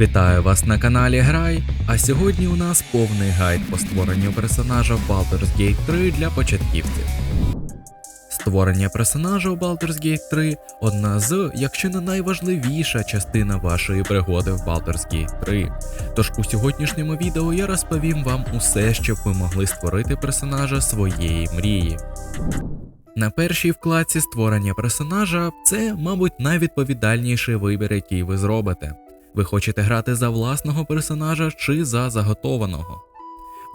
Вітаю вас на каналі Грай. А сьогодні у нас повний гайд по створенню персонажа в Baldur's Gate 3 для початківців. Створення персонажа у Baldur's Gate 3 одна з, якщо не найважливіша частина вашої пригоди в Baldur's Gate 3. Тож у сьогоднішньому відео я розповім вам усе, щоб ви могли створити персонажа своєї мрії. На першій вкладці створення персонажа це, мабуть, найвідповідальніший вибір, який ви зробите. Ви хочете грати за власного персонажа чи за заготованого.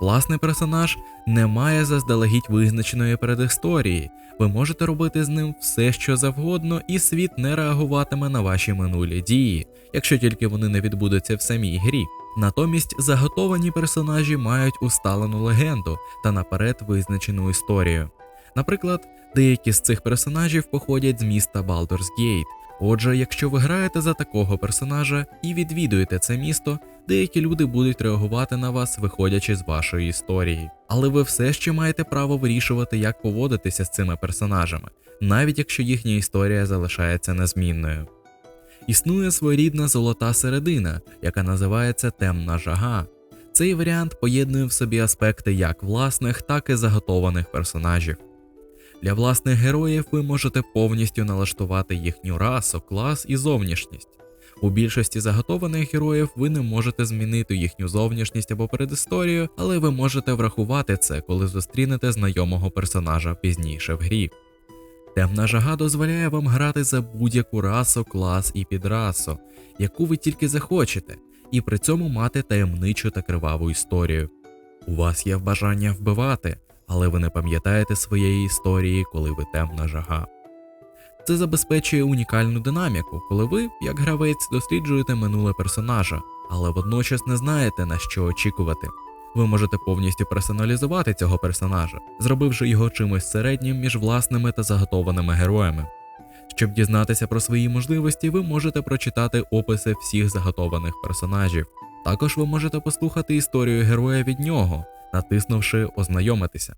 Власний персонаж не має заздалегідь визначеної передісторії. Ви можете робити з ним все, що завгодно, і світ не реагуватиме на ваші минулі дії, якщо тільки вони не відбудуться в самій грі. Натомість заготовані персонажі мають усталену легенду та наперед визначену історію. Наприклад, деякі з цих персонажів походять з міста Baldur's Gate. Отже, якщо ви граєте за такого персонажа і відвідуєте це місто, деякі люди будуть реагувати на вас, виходячи з вашої історії. Але ви все ще маєте право вирішувати, як поводитися з цими персонажами, навіть якщо їхня історія залишається незмінною. Існує своєрідна золота середина, яка називається темна жага. Цей варіант поєднує в собі аспекти як власних, так і заготованих персонажів. Для власних героїв ви можете повністю налаштувати їхню расу, клас і зовнішність. У більшості заготованих героїв ви не можете змінити їхню зовнішність або передісторію, але ви можете врахувати це, коли зустрінете знайомого персонажа пізніше в грі. Темна жага дозволяє вам грати за будь-яку расу, клас і підрасу, яку ви тільки захочете, і при цьому мати таємничу та криваву історію. У вас є бажання вбивати, але ви не пам'ятаєте своєї історії, коли ви темна жага. Це забезпечує унікальну динаміку, коли ви, як гравець, досліджуєте минуле персонажа, але водночас не знаєте на що очікувати. Ви можете повністю персоналізувати цього персонажа, зробивши його чимось середнім між власними та заготованими героями. Щоб дізнатися про свої можливості, ви можете прочитати описи всіх заготованих персонажів. Також ви можете послухати історію героя від нього, натиснувши Ознайомитися.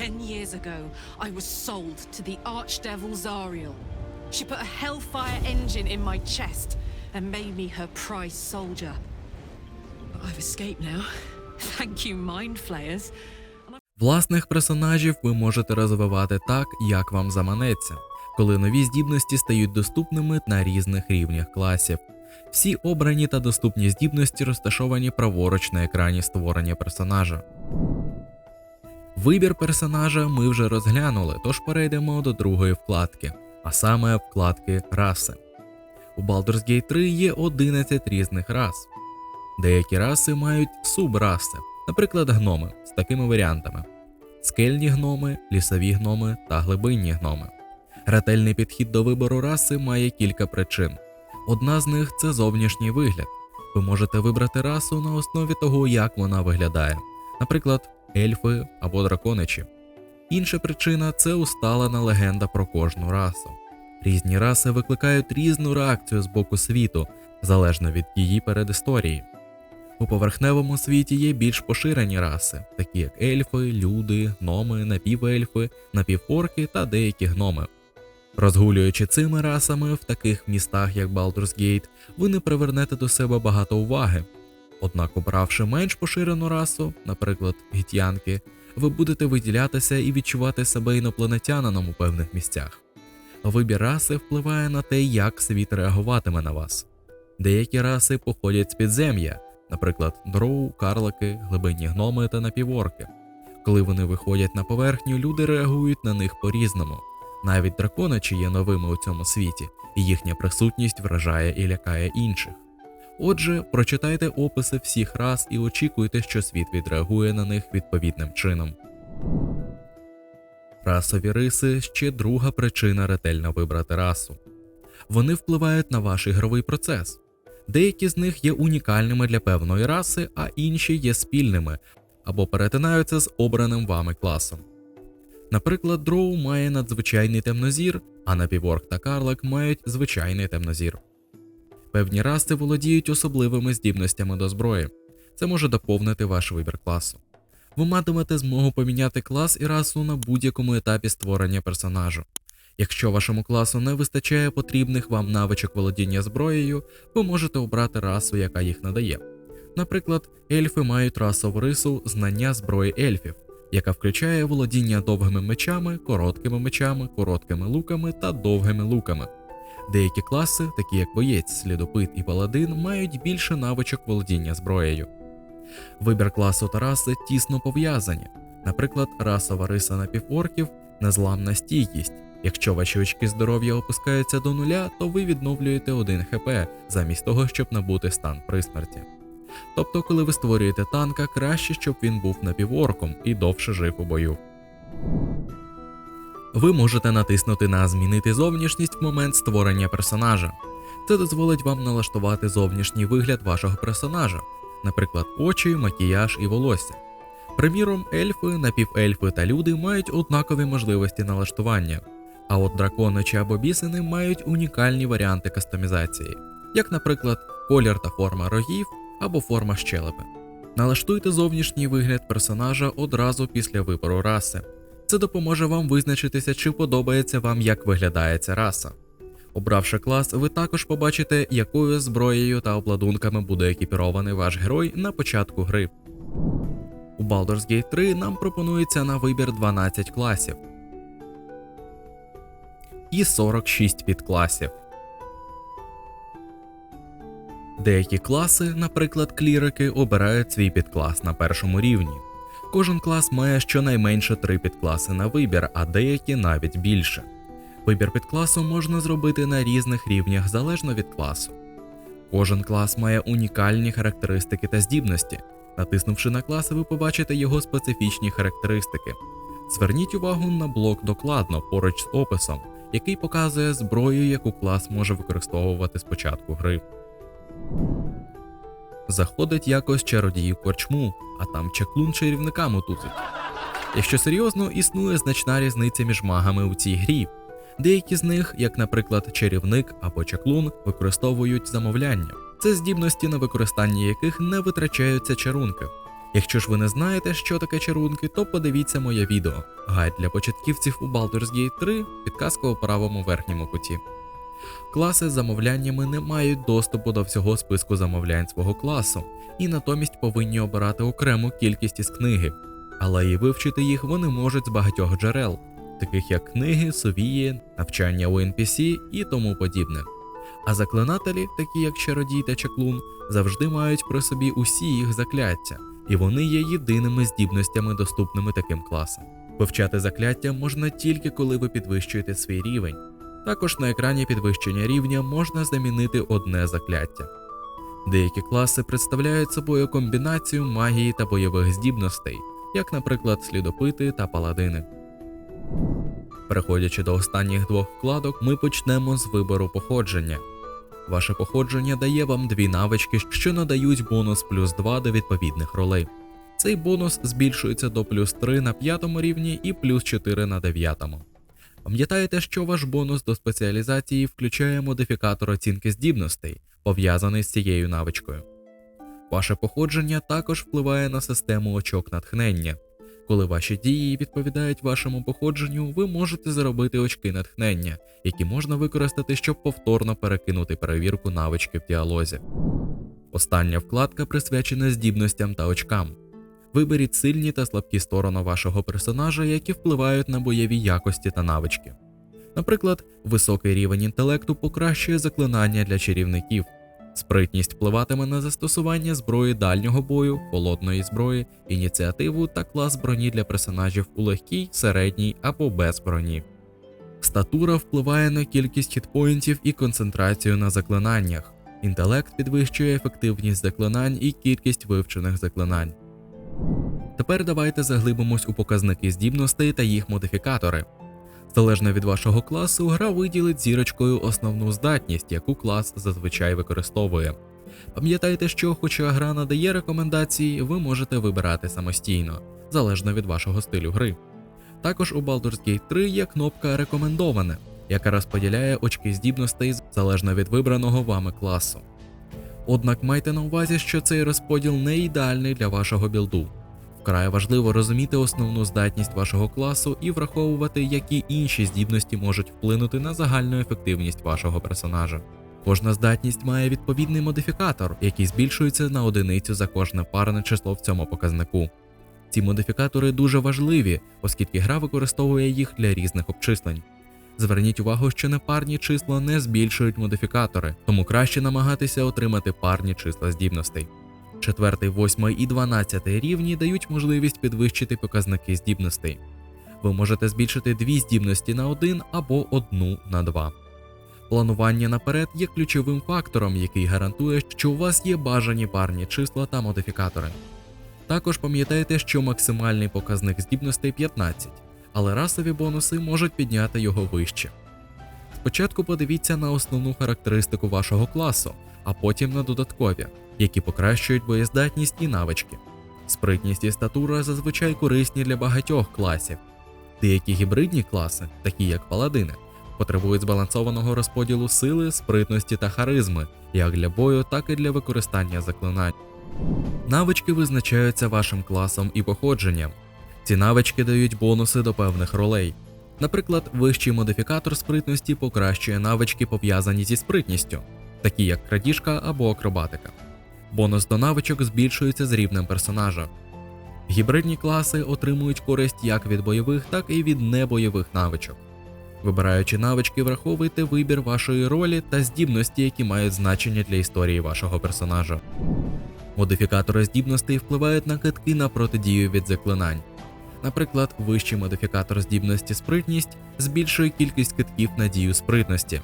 Ten years ago, I was sold to the Archdevil Zariel. She put a Hellfire engine in my chest and made me her prize soldier. But I've escaped now. Thank you, Mind Flayers. Власних персонажів ви можете розвивати так, як вам заманеться, коли нові здібності стають доступними на різних рівнях класів. Всі обрані та доступні здібності розташовані праворуч на екрані створення персонажа. Вибір персонажа ми вже розглянули, тож перейдемо до другої вкладки, а саме вкладки раси. У Baldur's Gate 3 є 11 різних рас. Деякі раси мають субраси, наприклад, гноми з такими варіантами: скельні гноми, лісові гноми та глибинні гноми. Ретельний підхід до вибору раси має кілька причин. Одна з них це зовнішній вигляд. Ви можете вибрати расу на основі того, як вона виглядає, наприклад, ельфи або драконичі. Інша причина це усталена легенда про кожну расу. Різні раси викликають різну реакцію з боку світу, залежно від її передісторії. У поверхневому світі є більш поширені раси, такі як ельфи, люди, гноми, напівельфи, напіворки та деякі гноми. Розгулюючи цими расами в таких містах, як Baldur's Gate, ви не привернете до себе багато уваги. Однак, обравши менш поширену расу, наприклад, гітянки, ви будете виділятися і відчувати себе інопланетянином у певних місцях. Вибір раси впливає на те, як світ реагуватиме на вас. Деякі раси походять з підзем'я, наприклад, дроу, карлики, глибинні гноми та напіворки. Коли вони виходять на поверхню, люди реагують на них по-різному. Навіть драконичі є новими у цьому світі, і їхня присутність вражає і лякає інших. Отже, прочитайте описи всіх рас і очікуйте, що світ відреагує на них відповідним чином. Расові риси ще друга причина ретельно вибрати расу. Вони впливають на ваш ігровий процес. Деякі з них є унікальними для певної раси, а інші є спільними або перетинаються з обраним вами класом. Наприклад, дроу має надзвичайний темнозір, а напіворк та карлик мають звичайний темнозір. Певні раси володіють особливими здібностями до зброї. Це може доповнити ваш вибір класу. ви матимете змогу поміняти клас і расу на будь-якому етапі створення персонажу. Якщо вашому класу не вистачає потрібних вам навичок володіння зброєю, ви можете обрати расу, яка їх надає. Наприклад, ельфи мають расову рису знання зброї ельфів, яка включає володіння довгими мечами, короткими мечами, короткими луками та довгими луками. Деякі класи, такі як боєць, слідопит і паладин, мають більше навичок володіння зброєю. Вибір класу та раси тісно пов'язані. Наприклад, расова риса напіворків незламна стійкість. Якщо ваші очки здоров'я опускаються до нуля, то ви відновлюєте 1 хп замість того, щоб набути стан при смерті. Тобто, коли ви створюєте танка, краще, щоб він був напіворком і довше жив у бою. Ви можете натиснути на Змінити зовнішність в момент створення персонажа. Це дозволить вам налаштувати зовнішній вигляд вашого персонажа, наприклад, очі, макіяж і волосся. Приміром, ельфи, напівельфи та люди мають однакові можливості налаштування, а от дракони чи або бісини мають унікальні варіанти кастомізації, як, наприклад, колір та форма рогів або форма щелепи. Налаштуйте зовнішній вигляд персонажа одразу після вибору раси. Це допоможе вам визначитися, чи подобається вам, як виглядає ця раса. Обравши клас, ви також побачите, якою зброєю та обладунками буде екіпірований ваш герой на початку гри. У Baldur's Gate 3 нам пропонується на вибір 12 класів і 46 підкласів. Деякі класи, наприклад, клірики, обирають свій підклас на першому рівні. Кожен клас має щонайменше три підкласи на вибір, а деякі навіть більше. Вибір підкласу можна зробити на різних рівнях залежно від класу. Кожен клас має унікальні характеристики та здібності. Натиснувши на клас, ви побачите його специфічні характеристики. Зверніть увагу на блок докладно поруч з описом, який показує зброю, яку клас може використовувати з початку гри. Заходить якось чародій в корчму, а там чаклун чарівника мотузить. Якщо серйозно, існує значна різниця між магами у цій грі. Деякі з них, як, наприклад, чарівник або чаклун, використовують замовляння. Це здібності, на використання яких не витрачаються чарунки. Якщо ж ви не знаєте, що таке чарунки, то подивіться моє відео гайд для початківців у Baldur's Gate 3, підказка у правому верхньому куті. Класи з замовляннями не мають доступу до всього списку замовлянь свого класу, і натомість повинні обирати окрему кількість із книги, але і вивчити їх вони можуть з багатьох джерел, таких як книги, совії, навчання у NPC і тому подібне. А заклинателі, такі як чародій та чаклун, завжди мають при собі усі їх закляття, і вони є єдиними здібностями, доступними таким класам. Вивчати закляття можна тільки коли ви підвищуєте свій рівень. Також на екрані підвищення рівня можна замінити одне закляття. Деякі класи представляють собою комбінацію магії та бойових здібностей, як, наприклад, слідопити та паладини. Переходячи до останніх двох вкладок, ми почнемо з вибору походження. Ваше походження дає вам дві навички, що надають бонус плюс 2 до відповідних ролей. Цей бонус збільшується до плюс 3 на п'ятому рівні і плюс 4 на дев'ятому. Пам'ятаєте, що ваш бонус до спеціалізації включає модифікатор оцінки здібностей, пов'язаний з цією навичкою. Ваше походження також впливає на систему очок натхнення. Коли ваші дії відповідають вашому походженню, ви можете заробити очки натхнення, які можна використати, щоб повторно перекинути перевірку навички в діалозі. Остання вкладка присвячена здібностям та очкам. Виберіть сильні та слабкі сторони вашого персонажа, які впливають на бойові якості та навички. Наприклад, високий рівень інтелекту покращує заклинання для чарівників, спритність впливатиме на застосування зброї дальнього бою, холодної зброї, ініціативу та клас броні для персонажів у легкій, середній або без броні. Статура впливає на кількість хітпоінтів і концентрацію на заклинаннях. Інтелект підвищує ефективність заклинань і кількість вивчених заклинань. Тепер давайте заглибимось у показники здібностей та їх модифікатори. Залежно від вашого класу, гра виділить зірочкою основну здатність, яку клас зазвичай використовує. Пам'ятайте, що, хоча гра надає рекомендації, ви можете вибирати самостійно, залежно від вашого стилю гри. Також у Baldur's Gate 3 є кнопка Рекомендоване, яка розподіляє очки здібностей залежно від вибраного вами класу. Однак майте на увазі, що цей розподіл не ідеальний для вашого білду. Вкрай важливо розуміти основну здатність вашого класу і враховувати, які інші здібності можуть вплинути на загальну ефективність вашого персонажа. Кожна здатність має відповідний модифікатор, який збільшується на одиницю за кожне парне число в цьому показнику. Ці модифікатори дуже важливі, оскільки гра використовує їх для різних обчислень. Зверніть увагу, що непарні числа не збільшують модифікатори, тому краще намагатися отримати парні числа здібностей. Четвертий, восьмий і дванадцятий рівні дають можливість підвищити показники здібностей. Ви можете збільшити дві здібності на один або одну на два. Планування наперед є ключовим фактором, який гарантує, що у вас є бажані парні числа та модифікатори. Також пам'ятайте, що максимальний показник здібностей 15, але расові бонуси можуть підняти його вище. Спочатку подивіться на основну характеристику вашого класу, а потім на додаткові, які покращують боєздатність і навички. Спритність і статура зазвичай корисні для багатьох класів. Деякі гібридні класи, такі як паладини, потребують збалансованого розподілу сили, спритності та харизми, як для бою, так і для використання заклинань. Навички визначаються вашим класом і походженням. Ці навички дають бонуси до певних ролей. Наприклад, вищий модифікатор спритності покращує навички, пов'язані зі спритністю, такі як крадіжка або акробатика. Бонус до навичок збільшується з рівнем персонажа. Гібридні класи отримують користь як від бойових, так і від небойових навичок. Вибираючи навички, враховуйте вибір вашої ролі та здібності, які мають значення для історії вашого персонажа. Модифікатори здібностей впливають на китки на протидію від заклинань. Наприклад, вищий модифікатор здібності спритність збільшує кількість китків на дію спритності.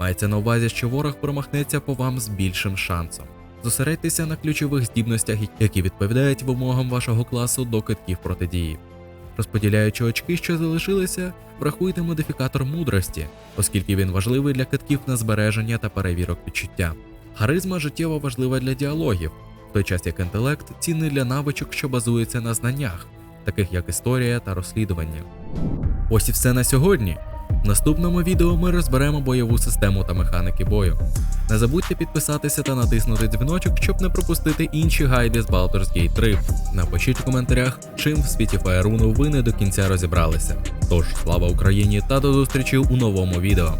Мається на увазі, що ворог промахнеться по вам з більшим шансом. Зосередьтеся на ключових здібностях, які відповідають вимогам вашого класу до китків протидії. Розподіляючи очки, що залишилися, врахуйте модифікатор мудрості, оскільки він важливий для китків на збереження та перевірок відчуття. Харизма життєво важлива для діалогів, в той час як інтелект цінний для навичок, що базується на знаннях, таких як історія та розслідування. Ось і все на сьогодні. В наступному відео ми розберемо бойову систему та механіки бою. Не забудьте підписатися та натиснути дзвіночок, щоб не пропустити інші гайди з Baldur's Gate 3. Напишіть у коментарях, чим в світі Фаеруну ви не до кінця розібралися. Тож, слава Україні та до зустрічі у новому відео.